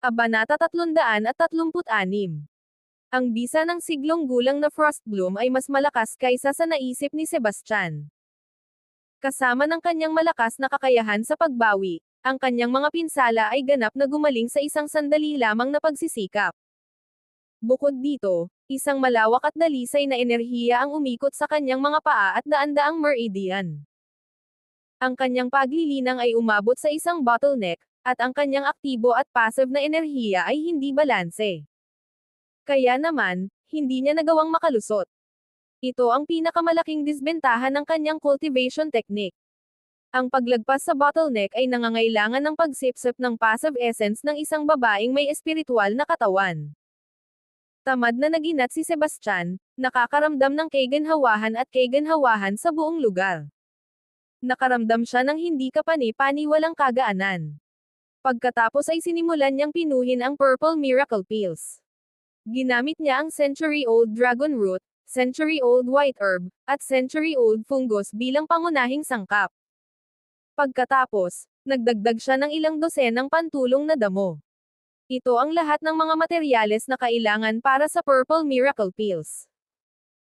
Kabanata 336 Ang bisa ng siglong gulang na Frostbloom ay mas malakas kaysa sa naisip ni Sebastian. Kasama ng kanyang malakas na kakayahan sa pagbawi, ang kanyang mga pinsala ay ganap na gumaling sa isang sandali lamang na pagsisikap. Bukod dito, isang malawak at dalisay na enerhiya ang umikot sa kanyang mga paa at daan-daang meridian. Ang kanyang paglilinang ay umabot sa isang bottleneck, at ang kanyang aktibo at passive na enerhiya ay hindi balanse. Kaya naman, hindi niya nagawang makalusot. Ito ang pinakamalaking disbentahan ng kanyang cultivation technique. Ang paglagpas sa bottleneck ay nangangailangan ng pagsipsip ng passive essence ng isang babaeng may espiritual na katawan. Tamad na naginat si Sebastian, nakakaramdam ng kaganhawahan at kaganhawahan sa buong lugar. Nakaramdam siya ng hindi kapani-paniwalang kagaanan. Pagkatapos ay sinimulan niyang pinuhin ang Purple Miracle Pills. Ginamit niya ang Century-Old Dragon Root, Century-Old White Herb, at Century-Old Fungus bilang pangunahing sangkap. Pagkatapos, nagdagdag siya ng ilang dosenang pantulong na damo. Ito ang lahat ng mga materyales na kailangan para sa Purple Miracle Pills.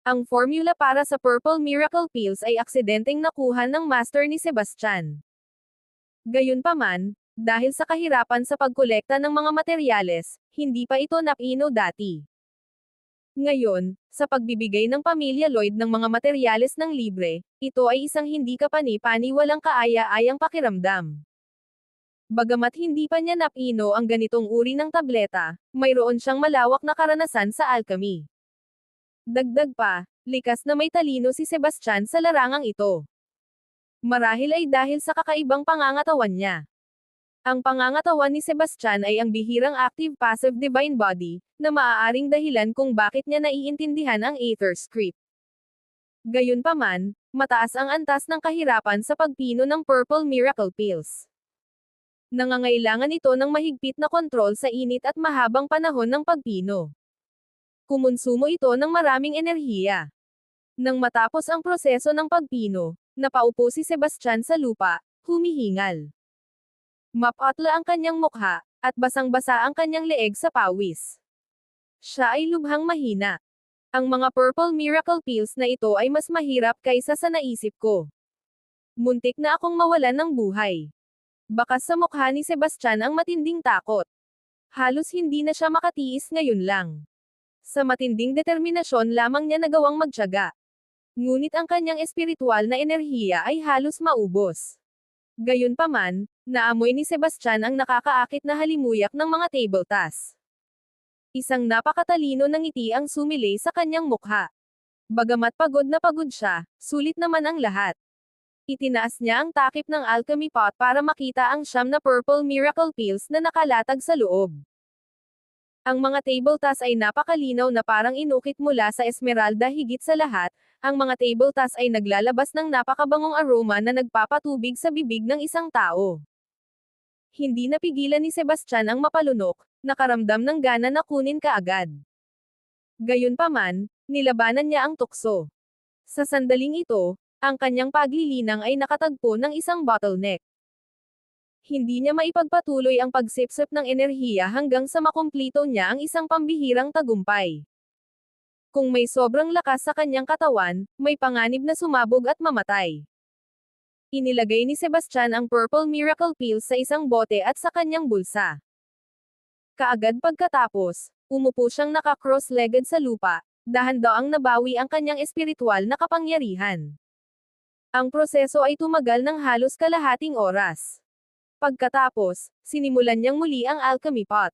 Ang formula para sa Purple Miracle Pills ay aksidenteng nakuha ng master ni Sebastian. Gayunpaman, dahil sa kahirapan sa pagkolekta ng mga materyales, hindi pa ito napino dati. Ngayon, sa pagbibigay ng pamilya Lloyd ng mga materyales ng libre, ito ay isang hindi kapani-pani walang kaaya-ayang pakiramdam. Bagamat hindi pa niya napino ang ganitong uri ng tableta, mayroon siyang malawak na karanasan sa alchemy. Dagdag pa, likas na may talino si Sebastian sa larangang ito. Marahil ay dahil sa kakaibang pangangatawan niya. Ang pangangatawan ni Sebastian ay ang bihirang active passive divine body, na maaaring dahilan kung bakit niya naiintindihan ang Aether script. Gayunpaman, mataas ang antas ng kahirapan sa pagpino ng Purple Miracle Pills. Nangangailangan ito ng mahigpit na kontrol sa init at mahabang panahon ng pagpino. Kumonsumo ito ng maraming enerhiya. Nang matapos ang proseso ng pagpino, napaupo si Sebastian sa lupa, humihingal. Mapatla ang kanyang mukha, at basang-basa ang kanyang leeg sa pawis. Siya ay lubhang mahina. Ang mga purple miracle pills na ito ay mas mahirap kaysa sa naisip ko. Muntik na akong mawalan ng buhay. Bakas sa mukha ni Sebastian ang matinding takot. Halos hindi na siya makatiis ngayon lang. Sa matinding determinasyon lamang niya nagawang magtyaga. Ngunit ang kanyang espiritual na enerhiya ay halos maubos. Gayunpaman, naamoy ni Sebastian ang nakakaakit na halimuyak ng mga table task. Isang napakatalino ng ngiti ang sumilay sa kanyang mukha. Bagamat pagod na pagod siya, sulit naman ang lahat. Itinaas niya ang takip ng alchemy pot para makita ang siyam na purple miracle pills na nakalatag sa loob. Ang mga table task ay napakalinaw na parang inukit mula sa esmeralda higit sa lahat, ang mga table task ay naglalabas ng napakabangong aroma na nagpapatubig sa bibig ng isang tao. Hindi napigilan ni Sebastian ang mapalunok, nakaramdam ng gana na kunin kaagad. Gayunpaman, nilabanan niya ang tukso. Sa sandaling ito, ang kanyang paglilinang ay nakatagpo ng isang bottleneck. Hindi niya maipagpatuloy ang pagsipsip ng enerhiya hanggang sa makumplito niya ang isang pambihirang tagumpay. Kung may sobrang lakas sa kanyang katawan, may panganib na sumabog at mamatay. Inilagay ni Sebastian ang Purple Miracle Pills sa isang bote at sa kanyang bulsa. Kaagad pagkatapos, umupo siyang naka-cross-legged sa lupa, dahan-daang nabawi ang kanyang espiritual na kapangyarihan. Ang proseso ay tumagal ng halos kalahating oras. Pagkatapos, sinimulan niyang muli ang alchemy pot.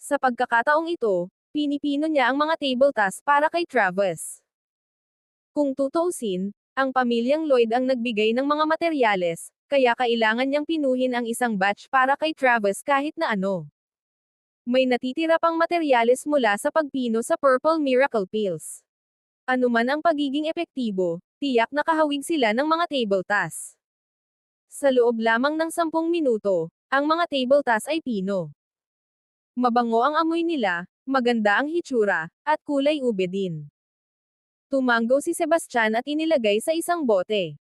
Sa pagkakataong ito, pinipino niya ang mga table tasks para kay Travis. Kung tutuusin, ang pamilyang Lloyd ang nagbigay ng mga materyales, kaya kailangan niyang pinuhin ang isang batch para kay Travis kahit na ano. May natitira pang materyales mula sa pagpino sa Purple Miracle Pills. Ano man ang pagiging epektibo, tiyak nakahawig sila ng mga table tasks. Sa loob lamang ng sampung minuto, ang mga table tasks ay pino. Mabango ang amoy nila, maganda ang hitsura, at kulay ube din. Tumango si Sebastian at inilagay sa isang bote.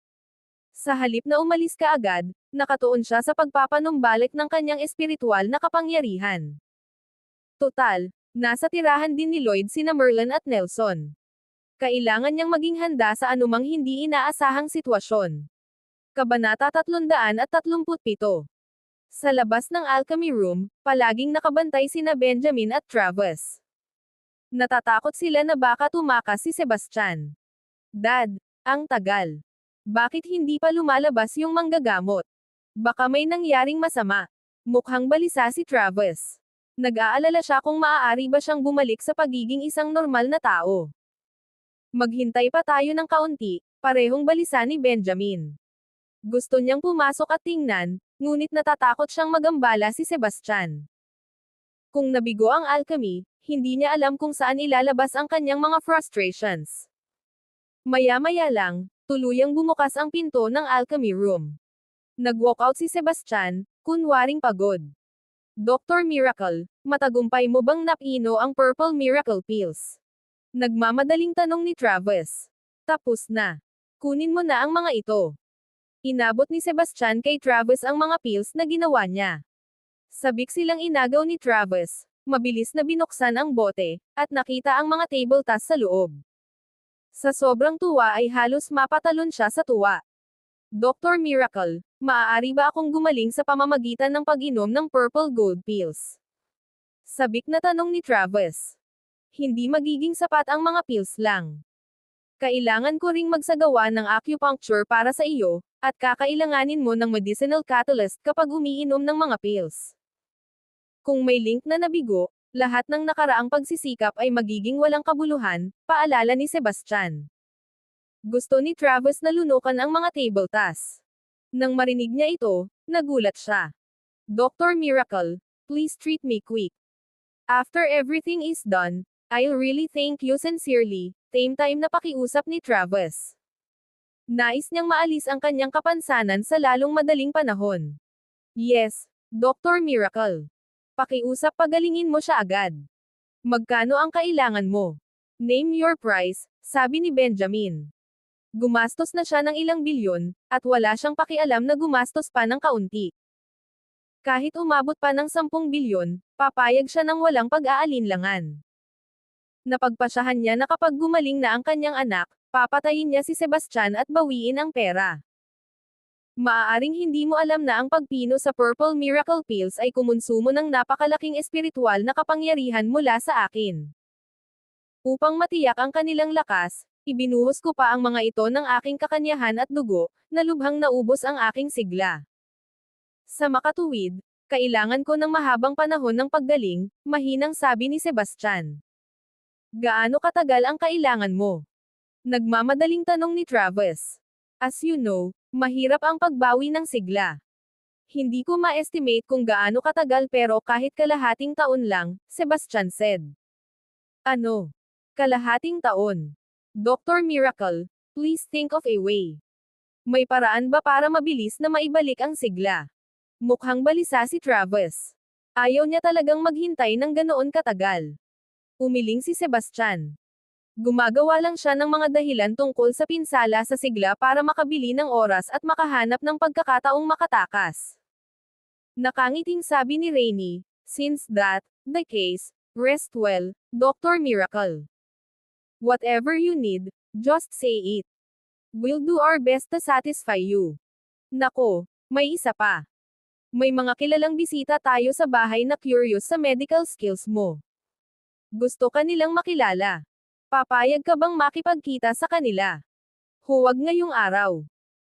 Sa halip na umalis ka agad, nakatuon siya sa pagpapanumbalik ng kanyang espiritual na kapangyarihan. Total, nasa tirahan din ni Lloyd sina Merlin at Nelson. Kailangan niyang maging handa sa anumang hindi inaasahang sitwasyon. Kabanata 337 Sa labas ng alchemy room, palaging nakabantay sina Benjamin at Travis. Natatakot sila na baka tumakas si Sebastian. Dad, ang tagal. Bakit hindi pa lumalabas yung manggagamot? Baka may nangyaring masama. Mukhang balisa si Travis. Nag-aalala siya kung maaari ba siyang bumalik sa pagiging isang normal na tao. Maghintay pa tayo ng kaunti, parehong balisa ni Benjamin. Gusto niyang pumasok at tingnan, ngunit natatakot siyang magambala si Sebastian. Kung nabigo ang alchemy, hindi niya alam kung saan ilalabas ang kanyang mga frustrations. Maya-maya lang, tuluyang bumukas ang pinto ng alchemy room. Nag-walkout si Sebastian, kunwaring pagod. Dr. Miracle, matagumpay mo bang napino ang Purple Miracle Pills? Nagmamadaling tanong ni Travis. Tapos na. Kunin mo na ang mga ito. Inabot ni Sebastian kay Travis ang mga pills na ginawa niya. Sabik silang inagaw ni Travis, mabilis na binuksan ang bote, at nakita ang mga table tas sa loob. Sa sobrang tuwa ay halos mapatalon siya sa tuwa. Dr. Miracle, maaari ba akong gumaling sa pamamagitan ng pag-inom ng purple gold pills? Sabik na tanong ni Travis. Hindi magiging sapat ang mga pills lang. Kailangan ko ring magsagawa ng acupuncture para sa iyo, at kakailanganin mo ng medicinal catalyst kapag umiinom ng mga pills. Kung may link na nabigo, lahat ng nakaraang pagsisikap ay magiging walang kabuluhan, paalala ni Sebastian. Gusto ni Travis na lunukan ang mga table tas. Nang marinig niya ito, nagulat siya. Dr. Miracle, please treat me quick. After everything is done, I'll really thank you sincerely, same time na pakiusap ni Travis. Nais niyang maalis ang kanyang kapansanan sa lalong madaling panahon. Yes, Dr. Miracle. Pakiusap pagalingin mo siya agad. Magkano ang kailangan mo? Name your price, sabi ni Benjamin. Gumastos na siya ng ilang bilyon, at wala siyang pakialam na gumastos pa ng kaunti. Kahit umabot pa ng 10 bilyon, papayag siya ng walang pag-aalinlangan. Napagpasyahan niya na kapag gumaling na ang kanyang anak, papatayin niya si Sebastian at bawiin ang pera. Maaaring hindi mo alam na ang pagpino sa Purple Miracle Pills ay kumonsumo ng napakalaking espiritual na kapangyarihan mula sa akin. Upang matiyak ang kanilang lakas, ibinuhos ko pa ang mga ito ng aking kakanyahan at dugo, na lubhang naubos ang aking sigla. Sa makatuwid, kailangan ko ng mahabang panahon ng paggaling, mahinang sabi ni Sebastian. Gaano katagal ang kailangan mo? Nagmamadaling tanong ni Travis. As you know, mahirap ang pagbawi ng sigla. Hindi ko ma-estimate kung gaano katagal pero kahit kalahating taon lang, Sebastian said. Ano? Kalahating taon. Dr. Miracle, please think of a way. May paraan ba para mabilis na maibalik ang sigla? Mukhang balisa si Travis. Ayaw niya talagang maghintay ng ganoon katagal. Umiling si Sebastian. Gumagawa lang siya ng mga dahilan tungkol sa pinsala sa sigla para makabili ng oras at makahanap ng pagkakataong makatakas. Nakangiting sabi ni Rainy, since that, the case, rest well, Dr. Miracle. Whatever you need, just say it. We'll do our best to satisfy you. Nako, may isa pa. May mga kilalang bisita tayo sa bahay na curious sa medical skills mo. Gusto ka nilang makilala. Papayag ka bang makipagkita sa kanila? Huwag ngayong araw.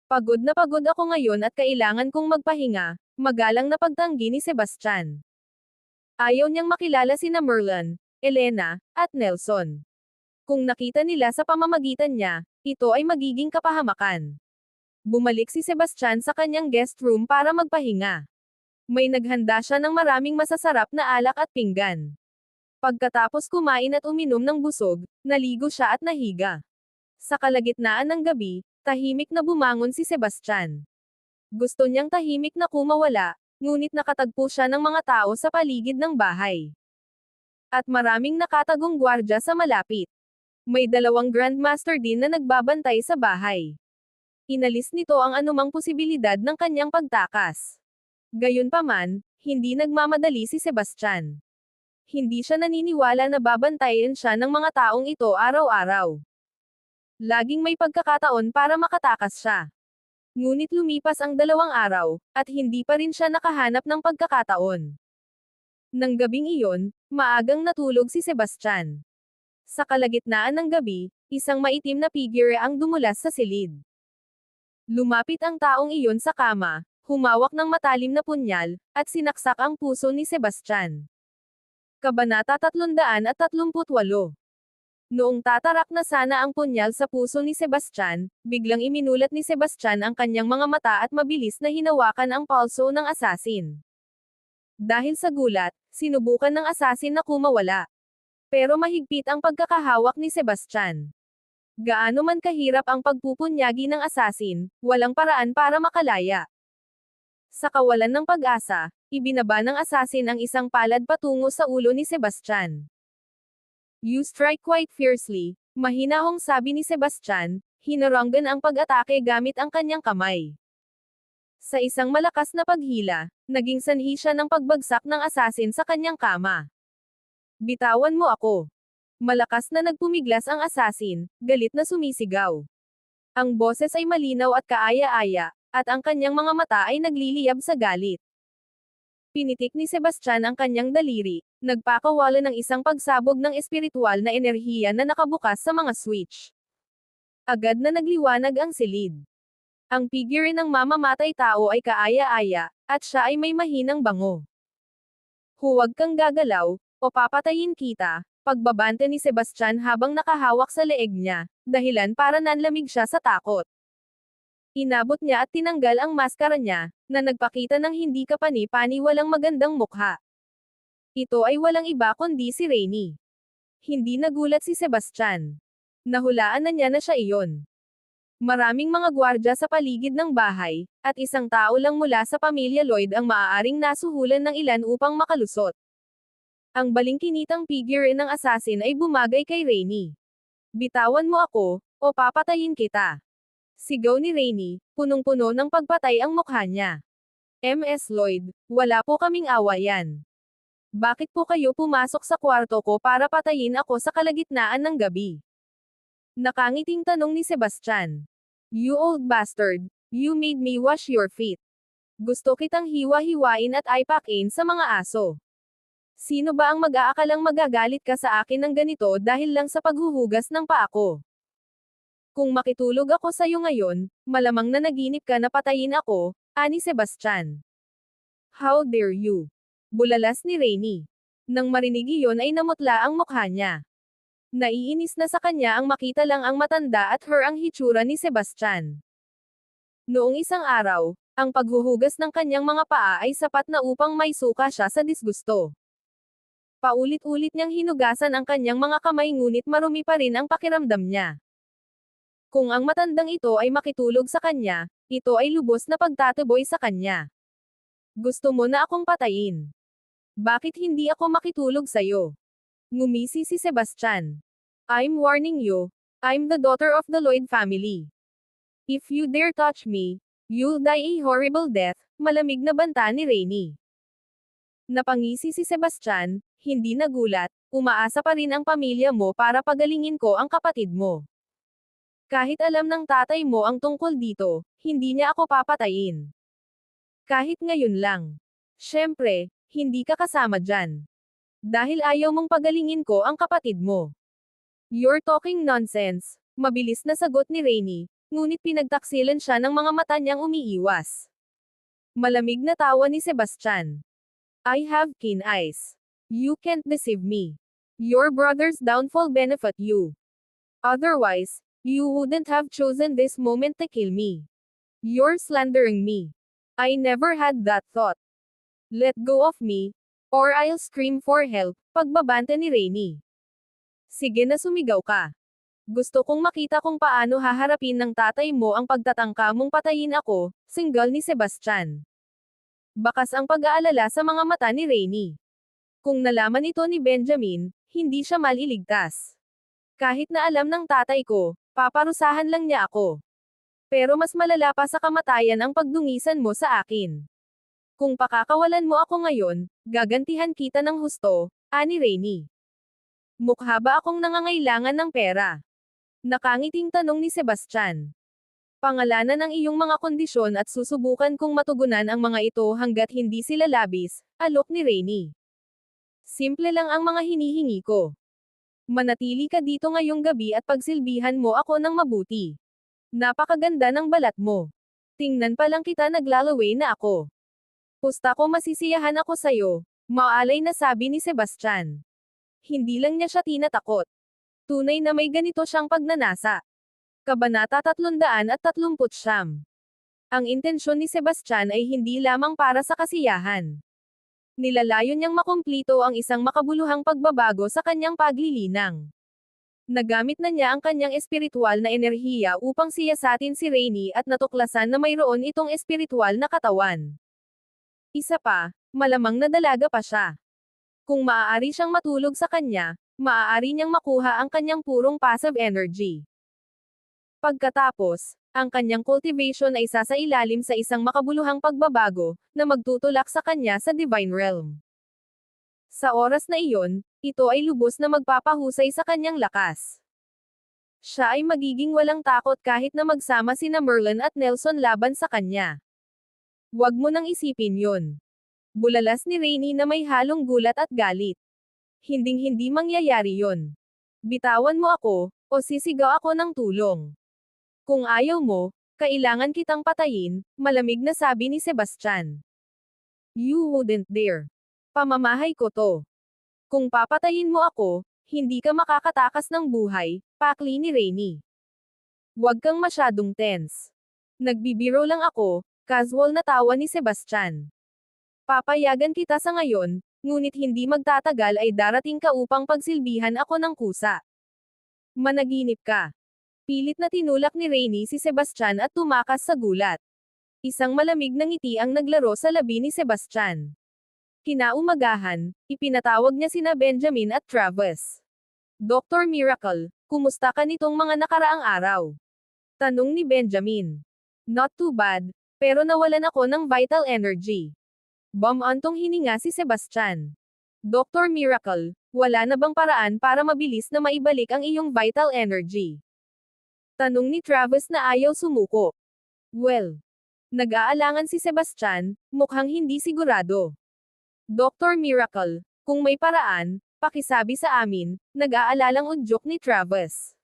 Pagod na pagod ako ngayon at kailangan kong magpahinga, magalang na pagtanggi ni Sebastian. Ayaw niyang makilala sina Merlin, Elena, at Nelson. Kung nakita nila sa pamamagitan niya, ito ay magiging kapahamakan. Bumalik si Sebastian sa kanyang guest room para magpahinga. May naghanda siya ng maraming masasarap na alak at pinggan. Pagkatapos kumain at uminom ng busog, naligo siya at nahiga. Sa kalagitnaan ng gabi, tahimik na bumangon si Sebastian. Gusto niyang tahimik na kumawala, ngunit nakatagpo siya ng mga tao sa paligid ng bahay. At maraming nakatagong gwardya sa malapit. May dalawang Grandmaster din na nagbabantay sa bahay. Inalis nito ang anumang posibilidad ng kanyang pagtakas. Gayunpaman, hindi nagmamadali si Sebastian. Hindi siya naniniwala na babantayan siya ng mga taong ito araw-araw. Laging may pagkakataon para makatakas siya. Ngunit lumipas ang dalawang araw, at hindi pa rin siya nakahanap ng pagkakataon. Nang gabing iyon, maagang natulog si Sebastian. Sa kalagitnaan ng gabi, isang maitim na figure ang dumulas sa silid. Lumapit ang taong iyon sa kama, humawak ng matalim na punyal, at sinaksak ang puso ni Sebastian. Kabanata 338 Noong tatarak na sana ang punyal sa puso ni Sebastian, biglang iminulat ni Sebastian ang kanyang mga mata at mabilis na hinawakan ang palso ng asasin. Dahil sa gulat, sinubukan ng asasin na kumawala. Pero mahigpit ang pagkakahawak ni Sebastian. Gaano man kahirap ang pagpupunyagi ng asasin, walang paraan para makalaya. Sa kawalan ng pag-asa, ibinaba ng asasin ang isang palad patungo sa ulo ni Sebastian. You strike quite fiercely, mahinahong sabi ni Sebastian, hinaranggan ang pag-atake gamit ang kanyang kamay. Sa isang malakas na paghila, naging sanhi siya ng pagbagsak ng asasin sa kanyang kama. Bitawan mo ako. Malakas na nagpumiglas ang asasin, galit na sumisigaw. Ang boses ay malinaw at kaaya-aya, at ang kanyang mga mata ay nagliliyab sa galit. Pinitik ni Sebastian ang kanyang daliri, nagpakawala ng isang pagsabog ng espiritual na enerhiya na nakabukas sa mga switch. Agad na nagliwanag ang silid. Ang figure ng mamamatay tao ay kaaya-aya, at siya ay may mahinang bango. Huwag kang gagalaw, o papatayin kita, pagbabante ni Sebastian habang nakahawak sa leeg niya, dahilan para nanlamig siya sa takot. Inabot niya at tinanggal ang maskara niya, na nagpakita ng hindi kapani-pani walang magandang mukha. Ito ay walang iba kundi si Rainy. Hindi nagulat si Sebastian. Nahulaan na niya na siya iyon. Maraming mga gwardya sa paligid ng bahay, at isang tao lang mula sa pamilya Lloyd ang maaaring nasuhulan ng ilan upang makalusot. Ang balingkinitang figure ng assassin ay bumagay kay Rainy. Bitawan mo ako, o papatayin kita. Sigaw ni Rainy, punong-puno ng pagpatay ang mukha niya. MS Lloyd, wala po kaming awayan. Bakit po kayo pumasok sa kwarto ko para patayin ako sa kalagitnaan ng gabi? Nakangiting tanong ni Sebastian. You old bastard, you made me wash your feet. Gusto kitang hiwa-hiwain at aipakin sa mga aso. Sino ba ang mag-aakalang magagalit ka sa akin ng ganito dahil lang sa paghuhugas ng paa ko? Kung makitulog ako sa iyo ngayon, malamang na naginip ka na patayin ako, ani Sebastian. How dare you? Bulalas ni Rainy. Nang marinig iyon ay namutla ang mukha niya. Naiinis na sa kanya ang makita lang ang matanda at her ang hitsura ni Sebastian. Noong isang araw, ang paghuhugas ng kanyang mga paa ay sapat na upang may suka siya sa disgusto. Paulit-ulit niyang hinugasan ang kanyang mga kamay ngunit marumi pa rin ang pakiramdam niya. Kung ang matandang ito ay makitulog sa kanya, ito ay lubos na pagtataboy sa kanya. Gusto mo na akong patayin. Bakit hindi ako makitulog sa'yo? Ngumisi si Sebastian. I'm warning you, I'm the daughter of the Lloyd family. If you dare touch me, you'll die a horrible death, malamig na banta ni Rainy. Napangisi si Sebastian, hindi nagulat, umaasa pa rin ang pamilya mo para pagalingin ko ang kapatid mo. Kahit alam ng tatay mo ang tungkol dito, hindi niya ako papatayin. Kahit ngayon lang. Siyempre, hindi ka kasama dyan. Dahil ayaw mong pagalingin ko ang kapatid mo. You're talking nonsense, mabilis na sagot ni Rainy, ngunit pinagtaksilan siya ng mga mata niyang umiiwas. Malamig na tawa ni Sebastian. I have keen eyes. You can't deceive me. Your brother's downfall benefit you. Otherwise, You wouldn't have chosen this moment to kill me. You're slandering me. I never had that thought. Let go of me, or I'll scream for help, pagbabanta ni Rainy. Sige na sumigaw ka. Gusto kong makita kung paano haharapin ng tatay mo ang pagtatangka mong patayin ako, single ni Sebastian. Bakas ang pag-aalala sa mga mata ni Rainy. Kung nalaman ito ni Benjamin, hindi siya maliligtas. Kahit na alam ng tatay ko, Paparusahan lang niya ako. Pero mas malala pa sa kamatayan ang pagdungisan mo sa akin. Kung pakakawalan mo ako ngayon, gagantihan kita ng husto, Ani Rainey. Mukha ba akong nangangailangan ng pera? Nakangiting tanong ni Sebastian. Pangalanan ang iyong mga kondisyon at susubukan kong matugunan ang mga ito hanggat hindi sila labis, alok ni Rainey. Simple lang ang mga hinihingi ko. Manatili ka dito ngayong gabi at pagsilbihan mo ako ng mabuti. Napakaganda ng balat mo. Tingnan pa lang kita naglalaway na ako. Pusta ko masisiyahan ako sa'yo, maalay na sabi ni Sebastian. Hindi lang niya siya tinatakot. Tunay na may ganito siyang pagnanasa. Kabanata 330 Ang intensyon ni Sebastian ay hindi lamang para sa kasiyahan. Nilalayon niyang makumplito ang isang makabuluhang pagbabago sa kanyang paglilinang. Nagamit na niya ang kanyang espiritual na enerhiya upang siyasatin si Rainy at natuklasan na mayroon itong espiritual na katawan. Isa pa, malamang na dalaga pa siya. Kung maaari siyang matulog sa kanya, maaari niyang makuha ang kanyang purong passive energy. Pagkatapos, ang kanyang cultivation ay sasailalim sa isang makabuluhang pagbabago, na magtutulak sa kanya sa divine realm. Sa oras na iyon, ito ay lubos na magpapahusay sa kanyang lakas. Siya ay magiging walang takot kahit na magsama sina Merlin at Nelson laban sa kanya. Huwag mo nang isipin yon. Bulalas ni Rainy na may halong gulat at galit. Hinding-hindi mangyayari yon. Bitawan mo ako, o sisigaw ako ng tulong. Kung ayaw mo, kailangan kitang patayin, malamig na sabi ni Sebastian. You wouldn't dare. Pamamahay ko to. Kung papatayin mo ako, hindi ka makakatakas ng buhay, pakli ni Rainy. Huwag kang masyadong tense. Nagbibiro lang ako, casual na tawa ni Sebastian. Papayagan kita sa ngayon, ngunit hindi magtatagal ay darating ka upang pagsilbihan ako ng kusa. Managinip ka. Pilit na tinulak ni Rainy si Sebastian at tumakas sa gulat. Isang malamig na ngiti ang naglaro sa labi ni Sebastian. Kinaumagahan, ipinatawag niya sina Benjamin at Travis. Dr. Miracle, kumusta ka nitong mga nakaraang araw? Tanong ni Benjamin. Not too bad, pero nawalan ako ng vital energy. Bumantong hininga si Sebastian. Dr. Miracle, wala na bang paraan para mabilis na maibalik ang iyong vital energy? Tanong ni Travis na ayaw sumuko. Well, nag-aalangan si Sebastian, mukhang hindi sigurado. Dr. Miracle, kung may paraan, pakisabi sa amin, nag-aalalang udyok ni Travis.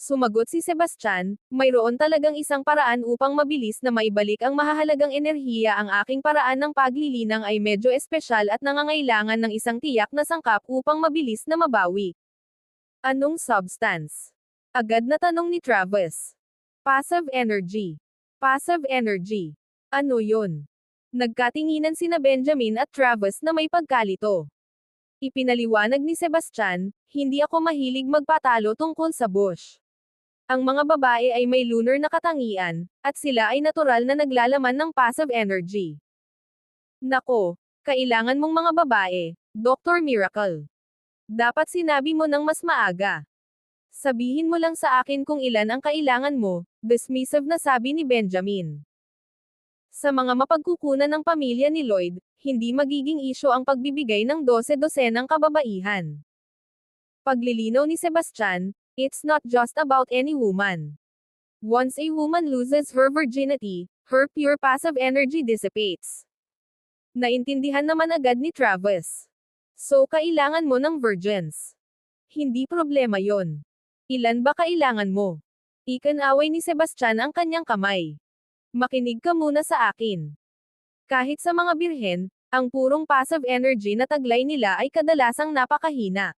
Sumagot si Sebastian, mayroon talagang isang paraan upang mabilis na maibalik ang mahahalagang enerhiya ang aking paraan ng paglilinang ay medyo espesyal at nangangailangan ng isang tiyak na sangkap upang mabilis na mabawi. Anong substance? Agad na tanong ni Travis. Passive energy. Passive energy. Ano yon? Nagkatinginan sina Benjamin at Travis na may pagkalito. Ipinaliwanag ni Sebastian, hindi ako mahilig magpatalo tungkol sa bush. Ang mga babae ay may lunar na katangian, at sila ay natural na naglalaman ng passive energy. Nako, kailangan mong mga babae, Dr. Miracle. Dapat sinabi mo ng mas maaga. Sabihin mo lang sa akin kung ilan ang kailangan mo, dismissive na sabi ni Benjamin. Sa mga mapagkukunan ng pamilya ni Lloyd, hindi magiging isyo ang pagbibigay ng 12-dosenang kababaihan. Paglilinaw ni Sebastian, it's not just about any woman. Once a woman loses her virginity, her pure passive energy dissipates. Naintindihan naman agad ni Travis. So kailangan mo ng virgins. Hindi problema yon. Ilan ba kailangan mo? Ikanaway ni Sebastian ang kanyang kamay. Makinig ka muna sa akin. Kahit sa mga birhen, ang purong passive energy na taglay nila ay kadalasang napakahina.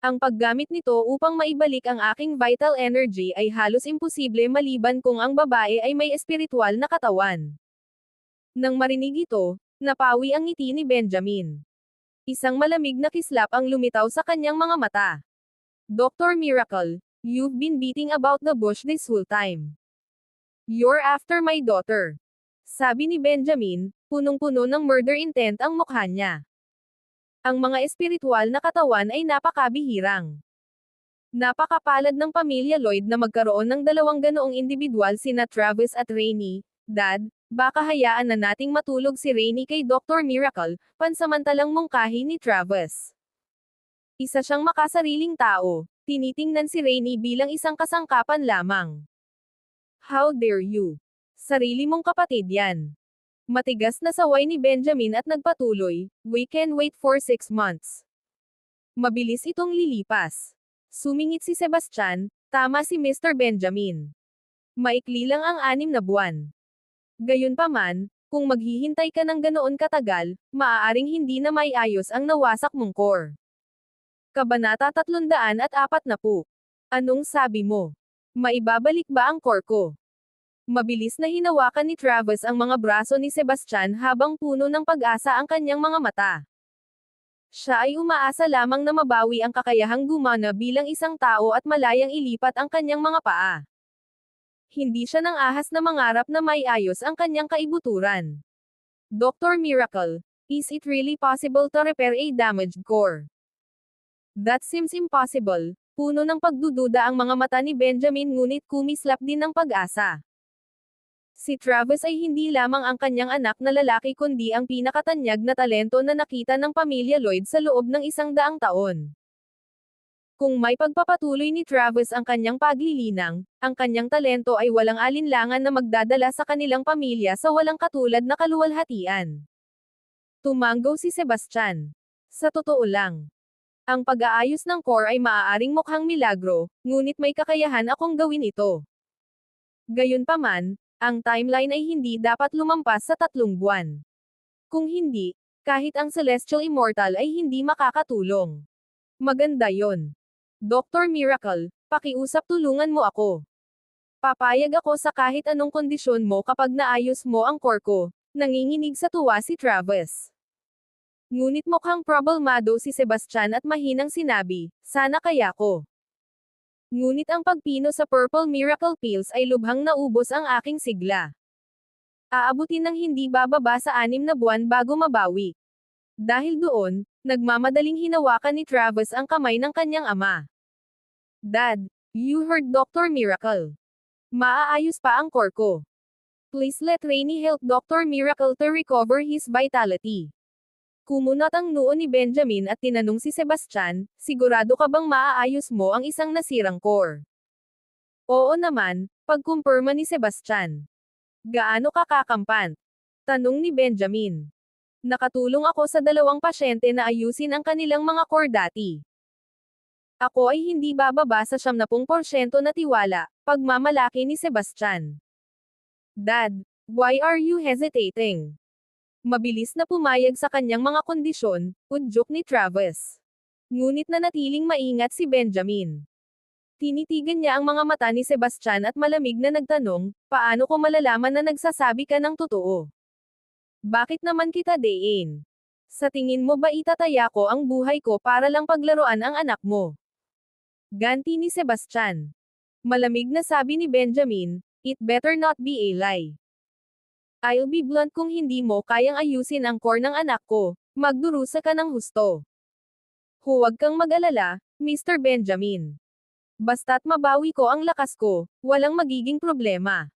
Ang paggamit nito upang maibalik ang aking vital energy ay halos imposible maliban kung ang babae ay may espiritual na katawan. Nang marinig ito, napawi ang ngiti ni Benjamin. Isang malamig na kislap ang lumitaw sa kanyang mga mata. Dr. Miracle, you've been beating about the bush this whole time. You're after my daughter. Sabi ni Benjamin, punong-puno ng murder intent ang mukha niya. Ang mga espiritual na katawan ay napakabihirang. Napakapalad ng pamilya Lloyd na magkaroon ng dalawang ganoong individual sina Travis at Rainey, Dad, Baka hayaan na nating matulog si Rainy kay Dr. Miracle, pansamantalang mungkahi ni Travis. Isa siyang makasariling tao, tinitingnan si Rainy bilang isang kasangkapan lamang. How dare you? Sarili mong kapatid yan. Matigas na saway ni Benjamin at nagpatuloy, we can wait for six months. Mabilis itong lilipas. Sumingit si Sebastian, tama si Mr. Benjamin. Maikli lang ang anim na buwan. Gayunpaman, kung maghihintay ka ng ganoon katagal, maaaring hindi na may ayos ang nawasak mong core. Kabanata 300 at apat na po. Anong sabi mo? Maibabalik ba ang core ko? Mabilis na hinawakan ni Travis ang mga braso ni Sebastian habang puno ng pag-asa ang kanyang mga mata. Siya ay umaasa lamang na mabawi ang kakayahang gumana bilang isang tao at malayang ilipat ang kanyang mga paa. Hindi siya nang ahas na mangarap na may ayos ang kanyang kaibuturan. Dr. Miracle, is it really possible to repair a damaged core? That seems impossible. Puno ng pagdududa ang mga mata ni Benjamin ngunit kumislap din ng pag-asa. Si Travis ay hindi lamang ang kanyang anak na lalaki kundi ang pinakatanyag na talento na nakita ng pamilya Lloyd sa loob ng isang daang taon. Kung may pagpapatuloy ni Travis ang kanyang paglilinang, ang kanyang talento ay walang alinlangan na magdadala sa kanilang pamilya sa walang katulad na kaluwalhatian. Tumango si Sebastian. Sa totoo lang. Ang pag-aayos ng core ay maaaring mukhang milagro, ngunit may kakayahan akong gawin ito. Gayunpaman, ang timeline ay hindi dapat lumampas sa tatlong buwan. Kung hindi, kahit ang Celestial Immortal ay hindi makakatulong. Maganda yon. Dr. Miracle, pakiusap tulungan mo ako. Papayag ako sa kahit anong kondisyon mo kapag naayos mo ang core ko, nanginginig sa tuwa si Travis. Ngunit mukhang problemado si Sebastian at mahinang sinabi, sana kaya ko. Ngunit ang pagpino sa Purple Miracle Pills ay lubhang naubos ang aking sigla. Aabutin ng hindi bababa sa anim na buwan bago mabawi. Dahil doon, nagmamadaling hinawakan ni Travis ang kamay ng kanyang ama. Dad, you heard Dr. Miracle. Maaayos pa ang core ko. Please let Rainy help Dr. Miracle to recover his vitality. Kumunot ang noo ni Benjamin at tinanong si Sebastian, sigurado ka bang maaayos mo ang isang nasirang core? Oo naman, pagkumpirma ni Sebastian. Gaano ka kakampant? Tanong ni Benjamin. Nakatulong ako sa dalawang pasyente na ayusin ang kanilang mga core dati. Ako ay hindi bababa sa 70% na tiwala, pagmamalaki ni Sebastian. Dad, why are you hesitating? Mabilis na pumayag sa kanyang mga kondisyon, udyok ni Travis. Ngunit nanatiling maingat si Benjamin. Tinitigan niya ang mga mata ni Sebastian at malamig na nagtanong, paano ko malalaman na nagsasabi ka ng totoo? Bakit naman kita dein? Sa tingin mo ba itataya ko ang buhay ko para lang paglaruan ang anak mo? Ganti ni Sebastian. Malamig na sabi ni Benjamin, it better not be a lie. I'll be blunt kung hindi mo kayang ayusin ang core ng anak ko, magdurusa ka ng husto. Huwag kang mag-alala, Mr. Benjamin. Basta't mabawi ko ang lakas ko, walang magiging problema.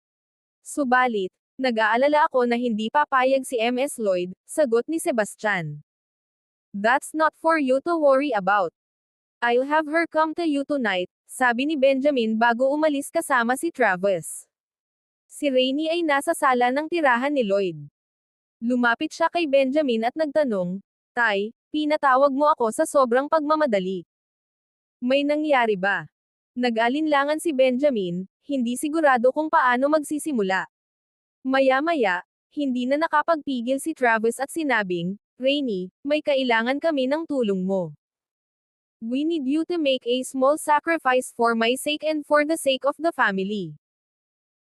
Subalit, nag-aalala ako na hindi papayag si MS Lloyd, sagot ni Sebastian. That's not for you to worry about. I'll have her come to you tonight, sabi ni Benjamin bago umalis kasama si Travis. Si Rainy ay nasa sala ng tirahan ni Lloyd. Lumapit siya kay Benjamin at nagtanong, Tay, pinatawag mo ako sa sobrang pagmamadali. May nangyari ba? Nag-alinlangan si Benjamin, hindi sigurado kung paano magsisimula. Maya-maya, hindi na nakapagpigil si Travis at sinabing, Rainy, may kailangan kami ng tulong mo. We need you to make a small sacrifice for my sake and for the sake of the family.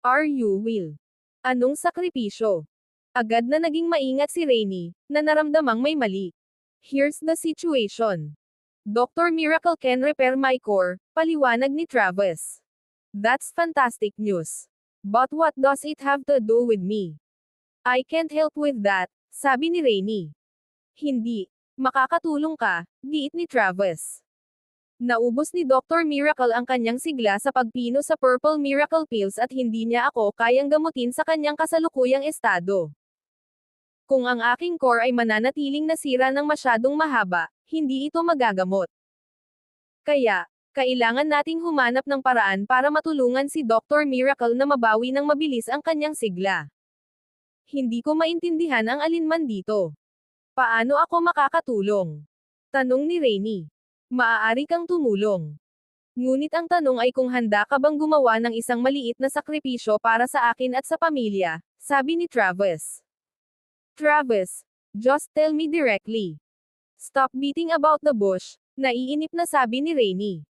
Are you will? Anong sakripisyo? Agad na naging maingat si Rainy, na naramdamang may mali. Here's the situation. Dr. Miracle can repair my core, paliwanag ni Travis. That's fantastic news. But what does it have to do with me? I can't help with that, sabi ni Rainy. Hindi. Makakatulong ka, giit ni Travis. Naubos ni Dr. Miracle ang kanyang sigla sa pagpino sa Purple Miracle Pills at hindi niya ako kayang gamutin sa kanyang kasalukuyang estado. Kung ang aking core ay mananatiling nasira ng masyadong mahaba, hindi ito magagamot. Kaya, kailangan nating humanap ng paraan para matulungan si Dr. Miracle na mabawi ng mabilis ang kanyang sigla. Hindi ko maintindihan ang alinman dito. Paano ako makakatulong? Tanong ni Rainy. Maaari kang tumulong. Ngunit ang tanong ay kung handa ka bang gumawa ng isang maliit na sakripisyo para sa akin at sa pamilya, sabi ni Travis. Travis, just tell me directly. Stop beating about the bush, naiinip na sabi ni Rainy.